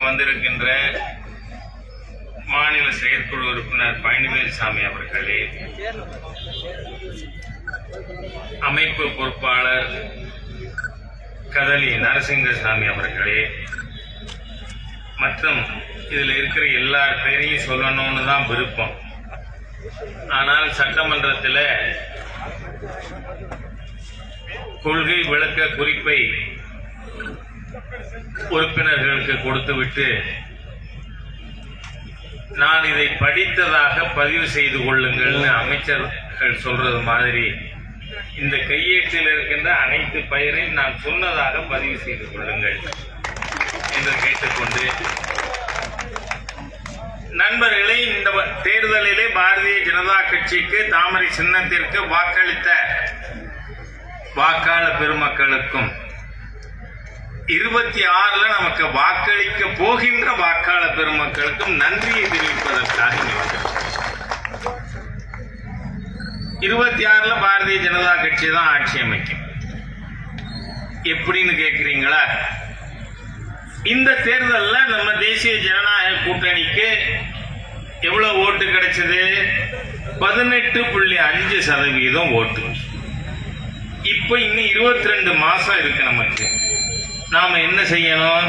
வந்திருக்கின்ற மாநில செயற்குழு உறுப்பினர் பழனிவேல்சாமி அவர்களே அமைப்பு பொறுப்பாளர் கதலி நரசிங்கசாமி அவர்களே மற்றும் இதில் இருக்கிற எல்லா பேரையும் சொல்லணும்னு தான் விருப்பம். ஆனால் சட்டமன்றத்தில் கொள்கை விளக்க குறிப்பை உறுப்பினர்களுக்கு கொடுத்துவிட்டு நான் இதை படித்ததாக பதிவு செய்து கொள்ளுங்கள்னு அமைச்சர்கள் சொல்றது மாதிரி இந்த கையேட்டில் இருக்கின்ற அனைத்து பெயரையும் நான் சொன்னதாக பதிவு செய்து கொள்ளுங்கள் என்று கேட்டுக்கொண்டு நண்பர்களே இந்த தேர்தலிலே பாரதிய ஜனதா கட்சிக்கு தாமரை சின்னத்திற்கு வாக்களித்த வாக்காள பெருமக்களுக்கும் இருபத்தி ஆறுல நமக்கு வாக்களிக்க போகின்ற வாக்காளர் பெருமக்களுக்கும் நன்றியை தெரிவிப்பதற்காக இருபத்தி ஆறுல பாரதிய ஜனதா கட்சி தான் ஆட்சி அமைக்கும். எப்படின்னு கேக்குறீங்களா? இந்த தேர்தலில் நம்ம தேசிய ஜனநாயக கூட்டணிக்கு எவ்வளவு ஓட்டு கிடைச்சது? பதினெட்டு புள்ளி அஞ்சு சதவீதம் ஓட்டு. இப்போ இன்னும் இருபத்தி ரெண்டு மாசம் இருக்கு நமக்கு. நாம என்ன செய்யணும்?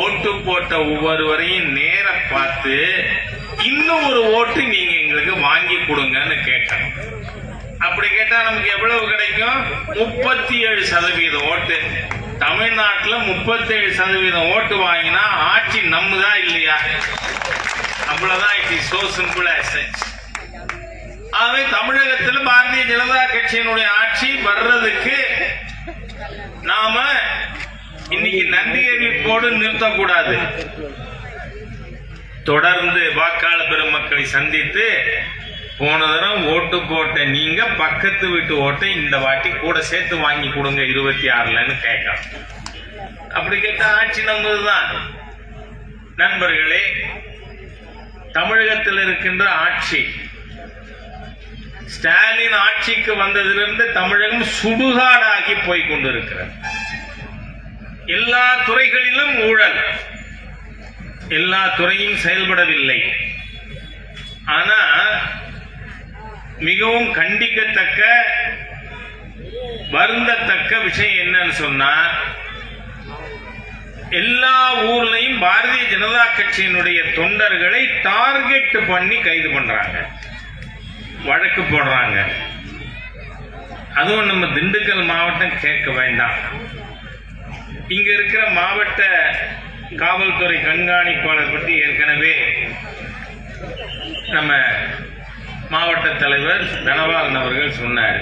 ஓட்டு போட்ட ஒவ்வொருவரையும் நேர பார்த்து இன்னும் ஒரு ஓட்டு நீங்க எங்களுக்கு வாங்கி கொடுங்கன்னு கேட்கணும். அப்படி கேட்டா நமக்கு எவ்வளவு கிடைக்கும்? முப்பத்தி ஏழு சதவீதம் ஓட்டு. தமிழ்நாட்டில் முப்பத்தேழு சதவீதம் ஓட்டு வாங்கினா ஆட்சி நம்மதா இல்லையா? அவ்வளவுதான் it is so simple as ஆகவே தமிழகத்தில் பாரதிய ஜனதா கட்சியினுடைய ஆட்சி வர்றதுக்கு நாம இன்னைக்கு நன்றி அறிவிப்போடு நிறுத்தக்கூடாது. தொடர்ந்து வாக்காளர் பெருமக்களை சந்தித்து போன தரம் ஓட்டு போட்ட நீங்க பக்கத்து வீட்டு ஓட்டை இந்த வாட்டி கூட சேர்த்து வாங்கி கொடுங்க இருபத்தி ஆறுலன்னு கேட்கலாம் அப்படி கேட்டா ஆட்சி நம்மதுதான் நண்பர்களே தமிழகத்தில் இருக்கின்ற ஆட்சி ஸ்டாலின் ஆட்சிக்கு வந்ததிலிருந்து தமிழகம் சுடுகாடாகி போய் கொண்டிருக்கிறது. எல்லா துறைகளிலும் ஊழல். எல்லா துறையும் செயல்படவில்லை. ஆனா மிகவும் கண்டிக்கத்தக்க வருந்தத்தக்க விஷயம் என்னன்னு சொன்னா எல்லா ஊர்லையும் பாரதிய ஜனதா கட்சியினுடைய தொண்டர்களை டார்கெட் பண்ணி கைது பண்றாங்க. வழக்கு போடுறாங்க. அதுவும் நம்ம திண்டுக்கல் மாவட்டம் கேட்க வேண்டாம். இங்க இருக்கிற மாவட்ட காவல்துறை கண்காணிப்பாளர் பற்றி ஏற்கனவே நம்ம மாவட்ட தலைவர் தனபாலன் அவர்கள் சொன்னார்.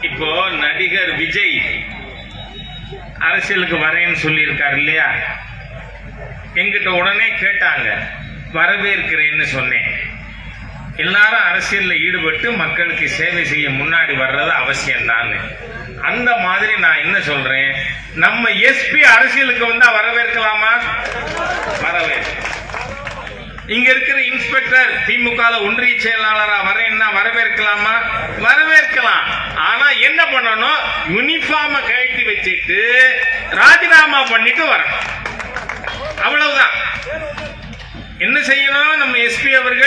இப்போ நடிகர் விஜய் அரசியலுக்கு வரேன்னு சொல்லியிருக்காரு இல்லையா? எங்கிட்ட உடனே கேட்டாங்க வரவேற்கிறேன்னு சொன்னேன். எல்லாரும் அரசியலில் ஈடுபட்டு மக்களுக்கு சேவை செய்ய முன்னாடி வர்றது அவசியம் தான் அந்த மாதிரி நான் என்ன சொல்றேன்? நம்ம எஸ்பி அரசியலுக்கு வந்தா வரவேற்கலாமா? வரவேற்கலாம் இங்க இருக்கிற இன்ஸ்பெக்டர் திமுக ஒன்றிய செயலாளரா வரேன்னா வரவேற்கலாமா? வரவேற்கலாம். ஆனா என்ன பண்ணணும்? யூனிஃபார்ம கழட்டி வச்சுட்டு ராஜினாமா பண்ணிட்டு வரணும். அவ்வளவுதான். என்ன செய்யணும்? நம்ம எஸ்பி அவர்கள்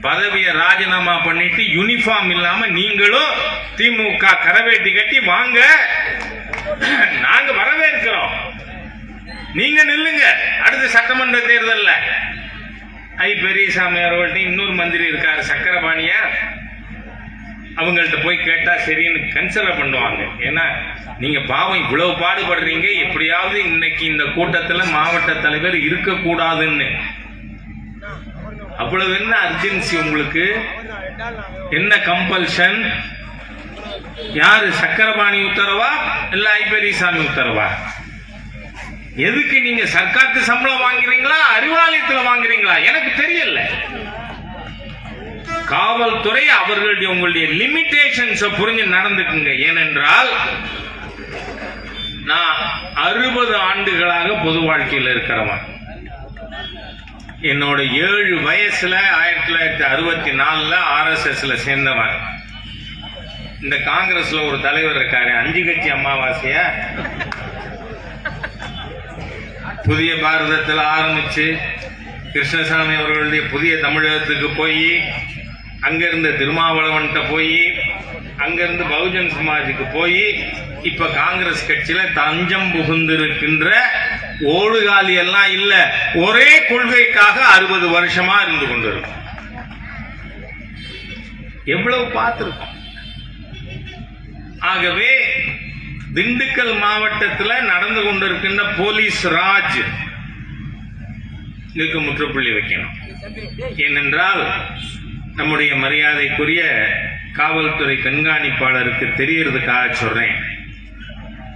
பதவியை ராஜினாமா பண்ணிட்டு யூனிஃபார்ம் இல்லாம நீங்களும் திமுக கரவேட்டி கட்டி வாங்க. நாங்க வரவேற்கிறோம் நீங்க நில்லுங்க. அடுத்த சட்டமன்ற தேர்தல்ல. ஐ பெரியசாமி அவர்கள்ட்ட இன்னொரு மந்திரி இருக்காரு சக்கரபாணியா அவங்கள்ட்ட போய் கேட்டா சரின்னு கன்சிடர் பண்ணுவாங்க. ஏன்னா நீங்க பாவம் இவ்வளவு பாடுபடுறீங்க எப்படியாவது இன்னைக்கு இந்த கூட்டத்துல மாவட்ட தலைவர் இருக்கக்கூடாதுன்னு. அவ்வளவு என்ன அர்ஜென்சி உங்களுக்கு? என்ன கம்பல்ஷன் யாரு? சக்கரபாணி உத்தரவா? இல்ல ஐபெரியசாமி உத்தரவா? எதுக்கு நீங்க சர்க்காருக்கு சம்பளம் வாங்குறீங்களா? அறிவாலயத்துல வாங்குறீங்களா? எனக்கு தெரியல. காவல்துறை அவர்களுடைய உங்களுடைய லிமிடேஷன்ஸ் புரிஞ்சு நடந்துக்குங்க. ஏனென்றால் நான் அறுபது ஆண்டுகளாக பொது வாழ்க்கையில் இருக்கிறவன். என்னோட ஏழு வயசுல ஆயிரத்தி தொள்ளாயிரத்தி அறுபத்தி நாலுல ஆர்எஸ்எஸ்ல சேர்ந்தவன். இந்த காங்கிரஸ்ல ஒரு தலைவர் இருக்காரு அஞ்சு கட்சி அமாவாசைய. புதிய பாரதத்தில் ஆரம்பிச்சு கிருஷ்ணசாமி அவர்களுடைய புதிய தமிழகத்துக்கு போய் அங்கிருந்து திருமாவளவன்கிட்ட போய் அங்கிருந்து பகுஜன் சமாஜுக்கு போய் இப்ப காங்கிரஸ் கட்சியில தஞ்சம் புகுந்திருக்கின்ற ஓடுகாலி எல்லாம் இல்ல. ஒரே கொள்கைக்காக அறுபது வருஷமா இருந்து கொண்டிருக்கும். எவ்வளவு பார்த்திருக்கோம். ஆகவே திண்டுக்கல் மாவட்டத்தில் நடந்து கொண்டிருக்கின்ற போலீஸ் ராஜ் இதுக்கு முற்றுப்புள்ளி வைக்கணும். ஏனென்றால் நம்முடைய மரியாதைக்குரிய காவல்துறை கண்காணிப்பாளருக்கு தெரியறதுக்காக சொல்றேன்.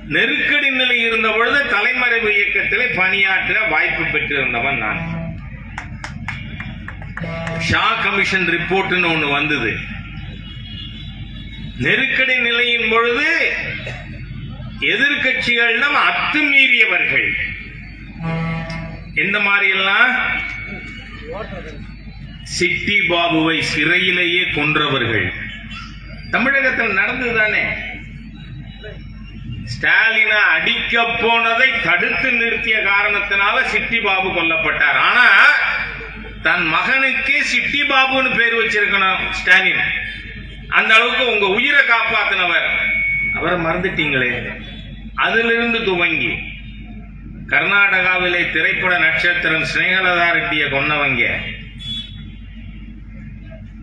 நெருக்கடி நிலை இருந்த பொழுது தலைமறைவு இயக்கத்தில் பணியாற்ற வாய்ப்பு பெற்றிருந்தவன் நான். ஷா கமிஷன் ரிப்போர்ட்னு ஒன்று வந்தது. நெருக்கடி நிலையின் பொழுது எதிர்கட்சிகளிடம் அத்துமீறியவர்கள். எந்த மாதிரி எல்லாம் சிட்டி பாபுவை சிறையிலேயே கொன்றவர்கள். தமிழகத்தில் நடந்துதானே ஸ்டாலினை அடிக்க போனதை தடுத்து நிறுத்திய காரணத்தினால சிட்டி பாபு கொல்லப்பட்டார். ஆனா தன் மகனுக்கு சிட்டி பாபுன்னு பேர் வச்சிருக்கணும் ஸ்டாலின். அந்த அளவுக்கு உங்க உயிரை காப்பாத்தினவர். அவரை மறந்துட்டீங்களே. அதிலிருந்து துவங்கி கர்நாடகாவிலே திரைப்பட நட்சத்திரம் ஸ்னேகலதா ரெட்டிய கொன்னவங்க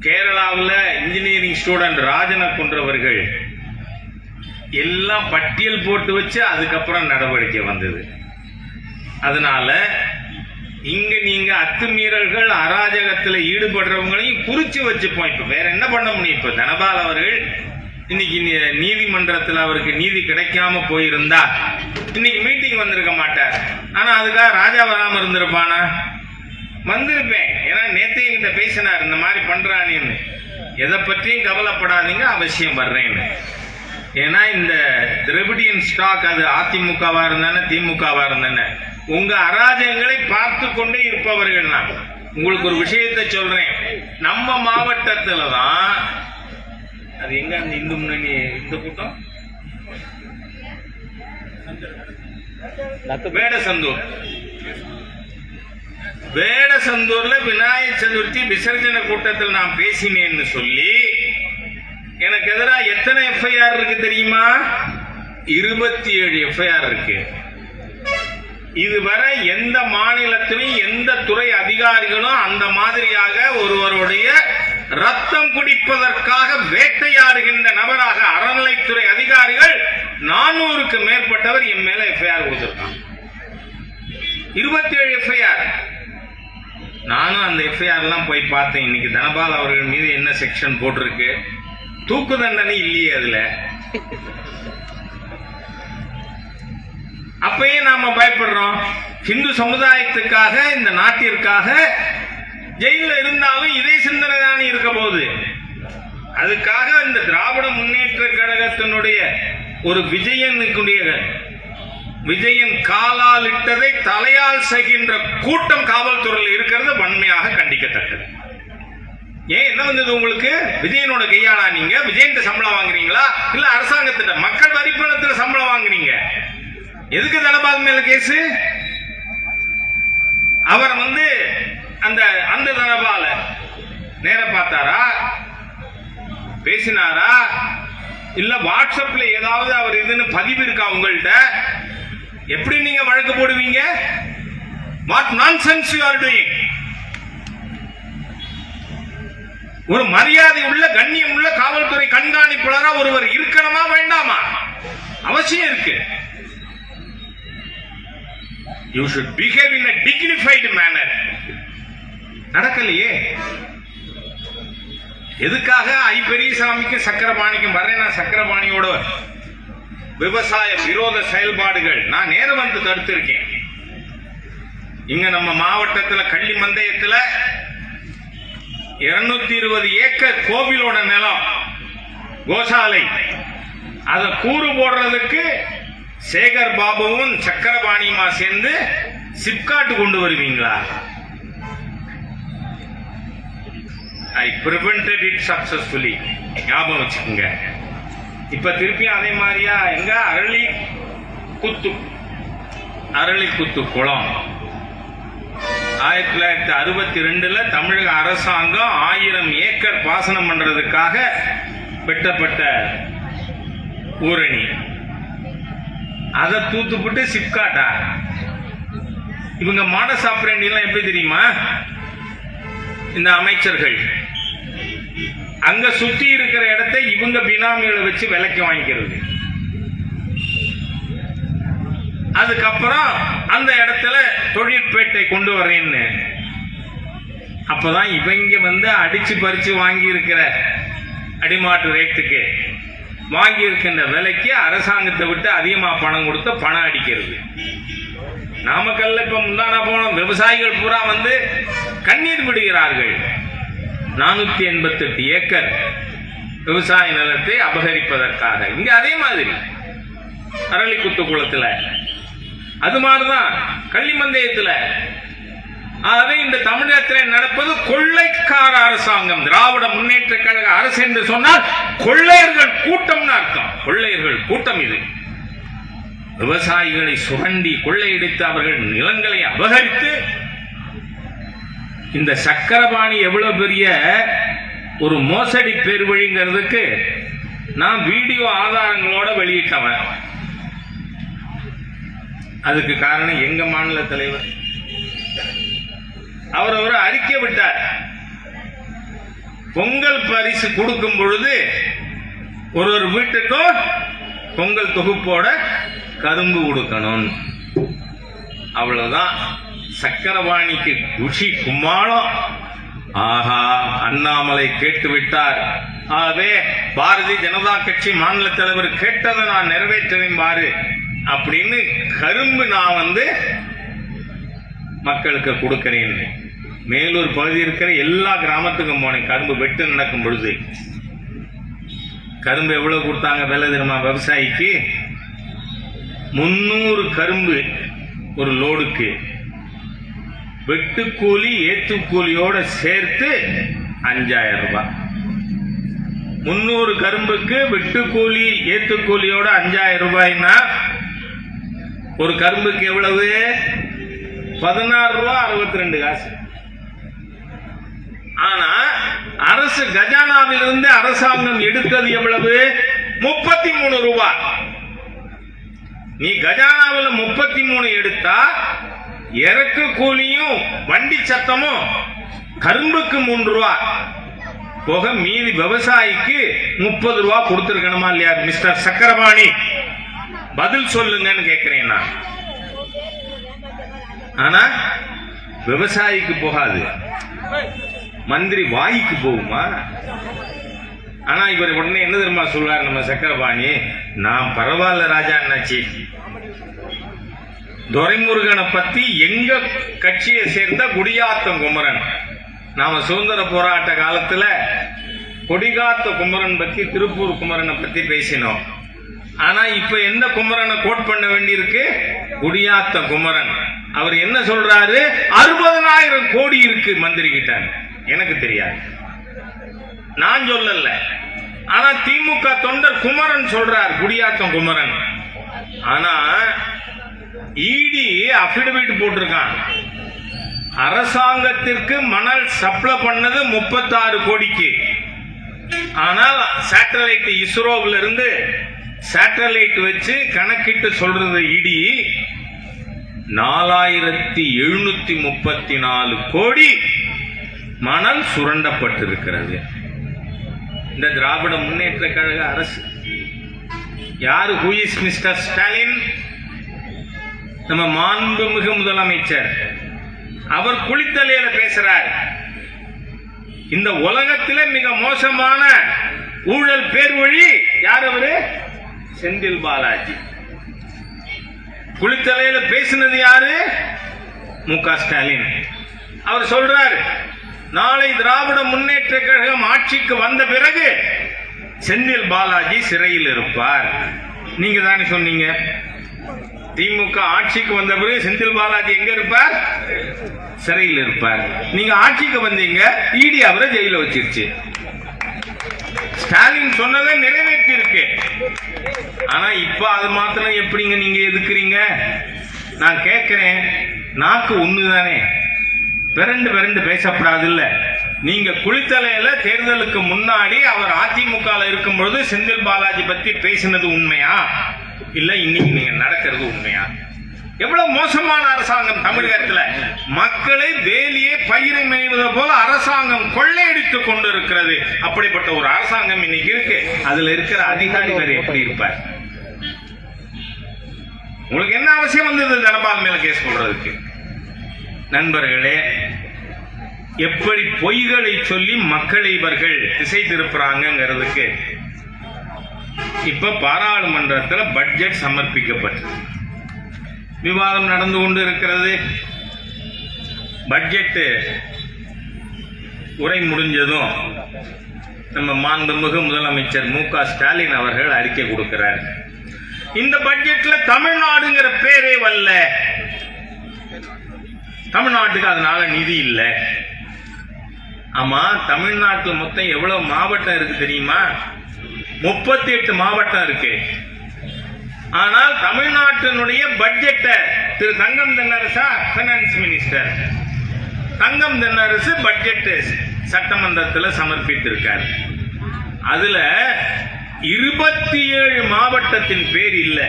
கேரளாவில் இன்ஜினியரிங் ஸ்டூடெண்ட் ராஜனை கொன்றவர்கள் எல்லாம் பட்டியல் போட்டு வச்சு அதுக்கப்புறம் நடவடிக்கை வந்தது. அதனால இங்க நீங்க அத்துமீறல்கள் அராஜகத்தில் ஈடுபடுறவங்களையும் குறிச்சு வச்சுப்போம் இப்ப வேற என்ன பண்ண முடியும்? இப்ப தனபால் அவர்கள் இன்னைக்கு நீ- நீதிமன்றத்தில் அவருக்கு நீதி கிடைக்காம போயிருந்தா இன்னைக்கு மீட்டிங் வந்திருக்க மாட்டார். ஆனா அதுக்காக ராஜா வராம இருந்திருப்பானா? வந்திருப்பேன். ஏன்னா நேத்தே என்கிட்ட பேசினார் இந்த மாதிரி பண்றானேன்னு. எதை பற்றியும் கவலைப்படாதீங்க அவசியம் வர்றேன்னு. ஏன்னா இந்த திரவிடியன் ஸ்டாக் அது அதிமுகவா இருந்தானே திமுகவா இருந்தானே. உங்க அராஜகங்களை பார்த்து கொண்டே இருப்பவர்கள் தான் உங்களுக்கு ஒரு விஷயத்தை சொல்றேன். நம்ம மாவட்டத்துல தான் அது எங்க அந்த இந்து முன்னணி இந்த கூட்டம்? வேடசந்தூர். வேடசந்தூர்ல விநாயகர் சதுர்த்தி விசர்ஜன கூட்டத்தில் நான் பேசினேன்னு சொல்லி எனக்கு எதிராக எத்தனை எஃப்ஐஆர் இருக்கு தெரியுமா? இருபத்தி ஏழு எஃப்ஐஆர் இருக்கு. இதுவரை எந்த மாநிலத்திலும் எந்த துறை அதிகாரிகளும் அந்த மாதிரியாக ஒருவருடைய ரத்தம் குடிப்பதற்காக வேட்டையாடுகின்ற நபராக அறநிலைத்துறை அதிகாரிகள் நானூறுக்கு மேற்பட்டவர் என் மேல எஃப்ஐஆர் கொடுத்திருக்காங்க. இருபத்தி ஏழு எஃப்ஐஆர் நானும் அந்த எஃப்ஐஆர் எல்லாம் போய் பார்த்தேன். இன்னைக்கு தனபால் அவர்கள் மீது என்ன செக்ஷன் போட்டிருக்கு? தூக்கு தண்டனை இல்லையே அதுல. அப்பயே நாம பயப்படுறோம். இந்து சமுதாயத்துக்காக இந்த நாட்டிற்காக ஜெயில இருந்தாலும் இதே சிந்தனை தானே இருக்க போகுது. அதுக்காக இந்த திராவிட முன்னேற்ற கழகத்தினுடைய ஒரு விஜயனுக்குடைய விஜயன் காலால் இட்டதை தலையால் செய்கின்ற கூட்டம் காவல்துறையில் இருக்கிறது வன்மையாக கண்டிக்கத்தக்கது. ஏன் என்ன வந்தது உங்களுக்கு? விஜயனோட கையாளா நீங்க? விஜயன் சம்பளம் வாங்குறீங்களா? இல்ல அரசாங்கத்திட்ட மக்கள் வரிப்பணத்துல சம்பளம் வாங்குறீங்க? எதுக்கு தனபால் மேல கேஸ்? அவர் வந்து அந்த அந்த தனபால நேர பார்த்தாரா? பேசினாரா? இல்ல வாட்ஸ்அப்ல ஏதாவது அவர் இதுன்னு பதிவு இருக்கா உங்கள்கிட்ட எப்படி நீங்க வழக்கு போடுவீங்க? What nonsense you are doing ஒரு மரியாதை உள்ள கண்ணியம் உள்ள காவல்துறை கண்காணிப்பாளரா ஒருவர் இருக்கணுமா வேண்டாமா? அவசியம் இருக்கு. You should behave in a dignified manner நடக்கலையே. எதுக்காக ஐ பெரியசாமிக்கும் சக்கரபாணிக்கும் வர்றேன் நான் சக்கரபாணியோட விவசாய விரோத செயல்பாடுகள். நான் நேரம் வந்து தடுத்திருக்கேன். இங்க நம்ம மாவட்டத்துல கள்ளி மந்தயத்துல இருநூத்தி இருபது ஏக்கர் கோவிலோட நிலம் கோசாலை. அதை கூறு போடுறதுக்கு சேகர் பாபுவும் சக்கரபாணியுமா சேர்ந்து சிப்காட் கொண்டு வருவீங்களா? ஐ prevented இட் சக்சஸ்ஃபுல்லி ஞாபகம் வச்சுக்கோங்க. இப்ப திருப்பியும் அதே மாதிரியா? எங்க? அரளி குத்து அரளி குத்து குளம். ஆயிரத்தி தொள்ளாயிரத்தி அறுபத்தி ரெண்டுல தமிழக அரசாங்கம் ஆயிரம் ஏக்கர் பாசனம் பண்றதுக்காக வெட்டப்பட்ட ஊரணி. அதை தூத்துப்பட்டு சிப்காட்டா? இவங்க மாட சாப்பிட்றேன்லாம் எப்படி தெரியுமா? இந்த அமைச்சர்கள். அங்க சுத்தி இருக்கிற இடத்தை இவங்க பினாமிகளை வச்சு விலைக்கு வாங்கிக்கிறது. அதுக்கப்புறம் அந்த இடத்துல தொழிற்பேட்டை கொண்டு வரேன்னு. அப்பதான் இவங்க வந்து அடிச்சு பறிச்சு வாங்கி இருக்கிற அடிமாட்டு ரேட்டுக்கு வாங்கி இருக்கின்ற விலைக்கு அரசாங்கத்தை விட்டு அதிகமா பணம் கொடுத்து பணம் அடிக்கிறது. நாமக்கல்ல இப்ப முந்தானா போனோம். விவசாயிகள் பூரா வந்து கண்ணீர் விடுகிறார்கள். நானூத்தி எண்பத்தெட்டு ஏக்கர் விவசாய நிலத்தை அபகரிப்பதற்காக. இங்க அதே மாதிரி அரளிக்குத்து குளத்துல அது மாதிரிதான் கள்ளிமந்தயத்தில். ஆகவே இந்த தமிழகத்தில் நடப்பது கொள்ளைக்கார அரசாங்கம். திராவிட முன்னேற்ற கழக அரசு என்று சொன்னால் கொள்ளையர்கள் கூட்டம்னு அர்த்தம். கொள்ளையர்கள் கூட்டம் இது. விவசாயிகளை சுரண்டி கொள்ளையடித்து அவர்கள் நிலங்களை அபகரித்து இந்த சக்கரபாணி எவ்வளவு பெரிய ஒரு மோசடி பேர் வழிங்கிறதுக்கு நான் வீடியோ ஆதாரங்களோட வெளியிட்டவன். அதுக்கு காரணம் எங்க மாநில தலைவர். அவர் அவரை அறிக்கை விட்டார். பொங்கல் பரிசு கொடுக்கும் பொழுது ஒரு ஒரு வீட்டுக்கும் பொங்கல் தொகுப்போட கரும்பு கொடுக்கணும். அவ்வளவுதான். சக்கரவாணிக்கு குஷி கும்மாளம். ஆஹா அண்ணாமலை கேட்டு விட்டார். ஆகவே பாரதிய ஜனதா கட்சி மாநில தலைவர் கேட்டதை நான் நிறைவேற்றுவேன் பாரு. அப்படின்னு கரும்பு நான் வந்து மக்களுக்கு கொடுக்கிறேன். மேலூர் பகுதி இருக்கிற எல்லா கிராமத்துக்கும் போனேன். கரும்பு வெட்டு நடக்கும் பொழுது. கரும்பு எவ்வளவு கொடுத்தாங்க? விலை தெரியுமா? விவசாயிக்கு முன்னூறு கரும்பு ஒரு லோடுக்கு. வெட்டுக்கூலி ஏற்றுக்கூலியோடு சேர்த்து அஞ்சாயிரம் ரூபாய். முந்நூறு கரும்புக்கு வெட்டுக்கூலி ஏற்றுக்கூலியோட அஞ்சாயிரம் ரூபாய்னா ஒரு கரும்புக்கு எவ்வளவு? பதினாறு ரூபா அறுபத்தி ரெண்டு காசு. ஆனா அரசு கஜானாவிலிருந்து அரசாங்கம் எடுத்தது எவ்வளவு? முப்பத்தி மூணு ரூபாய் நீ கஜானாவில் முப்பத்தி மூணு எடுத்தா இறக்கு கூலியும் வண்டி சத்தமும் கரும்புக்கு மூன்று ரூபா. போக மீதி விவசாயிக்கு முப்பது ரூபா கொடுத்துருக்கணுமா இல்லையா மிஸ்டர் சக்கரபாணி? பதில் சொல்லுங்கன்னு கேட்கிறேன் நான். ஆனா விவசாயிக்கு போகாது. மந்திரி வாய்க்கு போகுமா? ஆனா இவர் உடனே என்ன தெரியுமா சொல்றாரு நம்ம சக்கரபாணி? நான் பரவாயில்ல ராஜா அண்ணாச்சி துரைமுருகனை பத்தி எங்க கட்சியை சேர்ந்த குடியாத்தம் குமரன்? நாம சுதந்திர போராட்ட காலத்துல கொடிகாத்த குமரன் பத்தி திருப்பூர் குமரனை பத்தி பேசினோம். ஆனா இப்ப எந்த குமரனை கோட் பண்ண வேண்டியிருக்கு? குடியாத்த குமரன். அவர் என்ன சொல்றாரு? அறுபதனாயிரம் கோடி இருக்கு மந்திரி கிட்ட. எனக்கு தெரியாது. நான் சொல்லல. ஆனா திமுக தொண்டர் குமரன் சொல்றார் குடியாத்தம் குமரன். ஆனா இடி அபிடவிட் போட்டிருக்கான். அரசாங்கத்திற்கு மணல் சப்ளை பண்ணது முப்பத்தாறு கோடிக்கு. ஆனால் சேட்டலைட் இஸ்ரோவில் இருந்து சேட்டலைட் வச்சு கணக்கிட்டு சொல்றது இடி நாலாயிரத்தி எழுநூத்தி முப்பத்தி நாலு கோடி மணல் சுரண்டப்பட்டிருக்கிறது. இந்த திராவிட முன்னேற்ற கழக அரசு. யார் ஹூ இஸ் மிஸ்டர் ஸ்டாலின் நம்ம மாண்புமிகு முதலமைச்சர். அவர் குளித்தலையில பேசுறார். இந்த உலகத்திலே மிக மோசமான ஊழல் பேர் வழி யார் அவரு? செந்தில் பாலாஜி. குளித்தலையில பேசினது யாரு? மு க ஸ்டாலின். அவர் சொல்றாரு நாளை திராவிட முன்னேற்ற கழகம் ஆட்சிக்கு வந்த பிறகு செந்தில் பாலாஜி சிறையில் இருப்பார். நீங்க தானே சொன்னீங்க. திமுக ஆட்சிக்கு வந்த பிறகு செந்தில் பாலாஜி எங்க இருப்பார்? சிறையில் இருப்பார். நீங்க ஆட்சிக்கு வந்தீங்க இடி அவரை ஜெயில வச்சிருச்சு. ஸ்டாலின் சொன்னதை நிறைவேற்றி இருக்கு ஆனா இப்ப அது மாத்திரம் எப்படிங்க நீங்க எதுக்குறீங்க? நான் கேட்கிறேன் நாக்கு ஒண்ணுதானே? பிறண்டு பிறண்டு பேசப்படாது இல்ல நீங்க குளித்தலையில தேர்தலுக்கு முன்னாடி அவர் அதிமுக இருக்கும் பொழுது செந்தில் பாலாஜி பத்தி பேசினது உண்மையா? இல்ல இன்னைக்கு நீங்க நடக்கிறது உண்மையா? எவ்வளவு மோசமான அரசாங்கம் தமிழகத்துல? மக்களை வேலியே பயிரை மேய்வது போல அரசாங்கம் கொள்ளையடித்துக் கொண்டு இருக்கிறது அப்படிப்பட்ட ஒரு அரசாங்கம் இன்னைக்கு இருக்கு. அதுல இருக்கிற அதிகாரிகள் எப்படி இருப்பார்? உங்களுக்கு என்ன அவசியம் வந்தது தனபால் மேல கேஸ் போடுறதுக்கு? நண்பர்களே எப்படி பொய்களை சொல்லி மக்களை இவர்கள் திசை திருப்புறாங்கிறதுக்கு இப்ப பாராளுமன்றத்தில் பட்ஜெட் சமர்ப்பிக்கப்பட்டது. விவாதம் நடந்து கொண்டு இருக்கிறது பட்ஜெட்டு உரை முடிஞ்சதும் நம்ம மாண்புமிகு முதலமைச்சர் மு க ஸ்டாலின் அவர்கள் அறிக்கை கொடுக்கிறார். இந்த பட்ஜெட்ல தமிழ்நாடுங்கிற பேரே வரல. தமிழ்நாட்டுக்கு அதனால நிதி இல்லை. ஆமா தமிழ்நாட்டில் மொத்தம் எவ்வளவு மாவட்டம் இருக்கு தெரியுமா? முப்பத்தி எட்டு மாவட்டம் இருக்கு. ஆனால் தமிழ்நாட்டினுடைய பட்ஜெட்டை திரு Thangam தென்னரசா finance minister Thangam Thennarasu budget சட்டமன்றத்தில் சமர்ப்பித்திருக்கார். அதுல இருபத்தி ஏழு மாவட்டத்தின் பேர் இல்லை.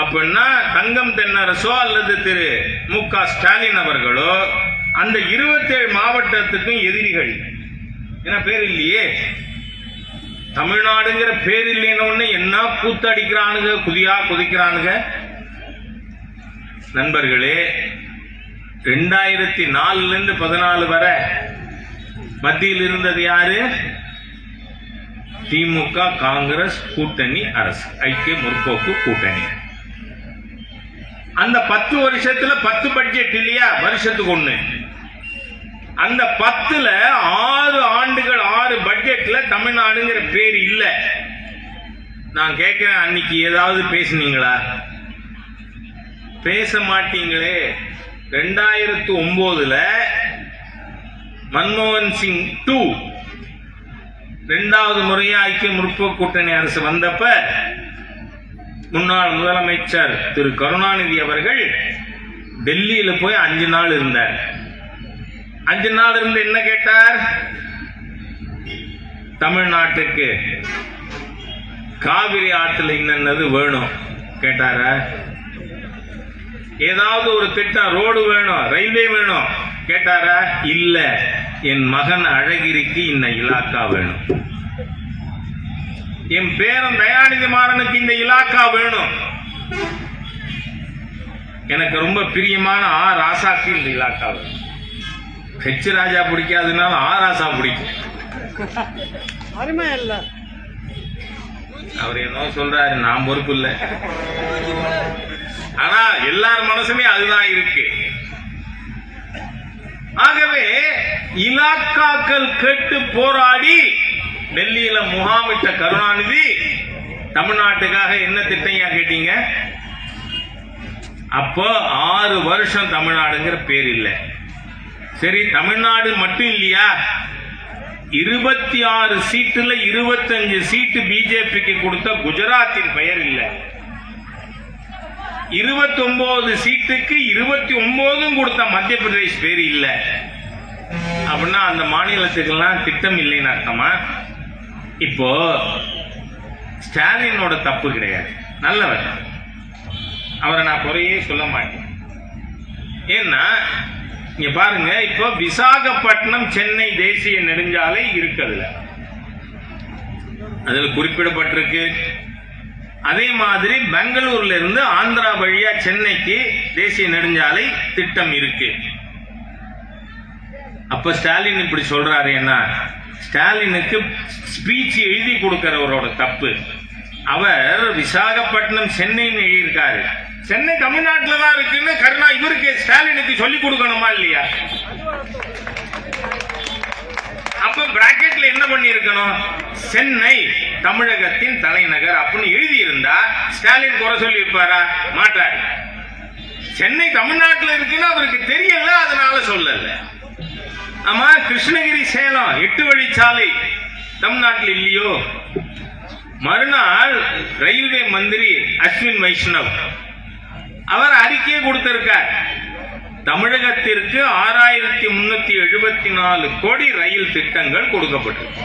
அப்படின்னா தங்கம் தென்னரசோ அல்லது திரு மு க ஸ்டாலின் அவர்களோ அந்த 27 மாவட்டத்துக்கும் எதிரிகள். ஏன்னா பேர் இல்லையே. தமிழ்நாடுங்கிற பேர் இல்லைன்னு என்ன கூத்தடிக்கிறானுங்க குதியா குதிக்கிறானுங்க? நண்பர்களே ரெண்டாயிரத்தி நாலுல இருந்து பதினாலு வரை மத்தியில் இருந்தது யாரு? திமுக காங்கிரஸ் கூட்டணி அரசு ஐக்கிய முற்போக்கு கூட்டணி. அந்த பத்து வருஷத்துல பத்து பட்ஜெட் இல்லையா? வருஷத்துக்கு ஒண்ணு. அந்த பத்துல ஆறு ஆண்டுகள் ஆறு பட்ஜெட் தமிழ்நாடுங்கிற பேர் இல்லை. நான் கேட்கிறேன் அன்னைக்கு ஏதாவது பேசுனீங்களா? பேச மாட்டீங்களே. ரெண்டாயிரத்து ஒன்பதுல மன்மோகன் சிங் டூ ரெண்டாவது முறையா ஐக்கிய முற்போக்கு கூட்டணி அரசு வந்தப்ப முன்னாள் முதலமைச்சர் திரு கருணாநிதி அவர்கள் டெல்லியில போய் அஞ்சு நாள் இருந்தார். அஞ்சு நாள் இருந்து என்ன கேட்டார்? தமிழ்நாட்டுக்கு காவிரி ஆற்றுல என்னென்னது வேணும் கேட்டார? ஏதாவது ஒரு திட்டம் ரோடு வேணும் ரயில்வே வேணும் கேட்டாரா? இல்ல என் மகன் அழகிரிக்கு இந்த இலாக்கா வேணும். என் பேரன் தயாநிதி மாறனுக்கு இந்த இலாக்கா வேணும். எனக்கு ரொம்ப பிரியமான ஆ ராசாக்கு இந்த இலாக்கா வேணும். ஹெச் ராஜா பிடிக்காதனால ஆ ராசா பிடிக்கும். அருமை இல்ல அவர் என்ன சொல்றாரு நான் பொறுப்பு இல்லை. ஆனா எல்லார் மனசுமே அதுதான் இருக்கு. ஆகவே இலாக்காக்கள் கேட்டு போராடி டெல்லியில முகாமிட்ட கருணாநிதி தமிழ்நாட்டுக்காக என்ன திட்டம் கேட்டீங்க? அப்போ ஆறு வருஷம் தமிழ்நாடுங்கிற பேர் இல்லை. சரி தமிழ்நாடு மட்டும் இல்லையா? இருபத்தி ஆறு சீட்டுல இருபத்தஞ்சு சீட்டு பிஜேபிக்கு கொடுத்த குஜராத்தின் பெயர் இல்லை. இருபத்தி ஒன்பது சீட்டுக்கு இருபத்தி ஒன்பதும் கொடுத்த மத்திய பிரதேஷ் பேர் இல்ல. அப்படின்னா அந்த மாநிலத்துக்கெல்லாம் திட்டம் இல்லைன்னு அர்த்தமா? இப்போ ஸ்டாலினோட தப்பு கிடையாது. நல்லவர். அவரை நான் குறையே சொல்ல மாட்டேன். ஏன்னா இங்க பாருங்க இப்போ விசாகப்பட்டினம் சென்னை தேசிய நெடுஞ்சாலை இருக்குதுல. அதில் குறிப்பிடப்பட்டிருக்கு. அதே மாதிரி பெங்களூர்ல இருந்து ஆந்திரா வழியா சென்னைக்கு தேசிய நெடுஞ்சாலை திட்டம் இருக்கு. அப்ப ஸ்டாலின் இப்படி சொல்றாரு என்ன? ஸ்டாலினுக்கு ஸ்பீச் எழுதி கொடுக்கிறவரோட தப்பு. அவர் விசாகப்பட்டினம் சென்னைன்னு எழுதியிருக்காரு. சென்னை தமிழ்நாட்டில் தான் இருக்குன்னு கருணா இவருக்கு ஸ்டாலினுக்கு சொல்லிக் கொடுக்கணுமா இல்லையா? அப்ப பிராக்கெட்ல என்ன பண்ணி இருக்கணும் சென்னை தமிழகத்தின் தலைநகர் அப்படின்னு எழுதி இருந்தா ஸ்டாலின் குறை சொல்லி இருப்பாரா மாட்டார். சென்னை தமிழ்நாட்டில் இருக்குன்னு அவருக்கு தெரியல அதனால சொல்லல. ஆமா கிருஷ்ணகிரி சேலம் எட்டு வழிச்சாலை தமிழ்நாட்டில் இல்லையோ? மறுநாள் ரயில்வே மந்திரி அஸ்வின் வைஷ்ணவ் அவர் அறிக்கையை கொடுத்திருக்கார். தமிழகத்திற்கு ஆறாயிரத்தி முன்னூத்தி எழுபத்தி நாலு கோடி ரயில் திட்டங்கள் கொடுக்கப்பட்டிருக்கு.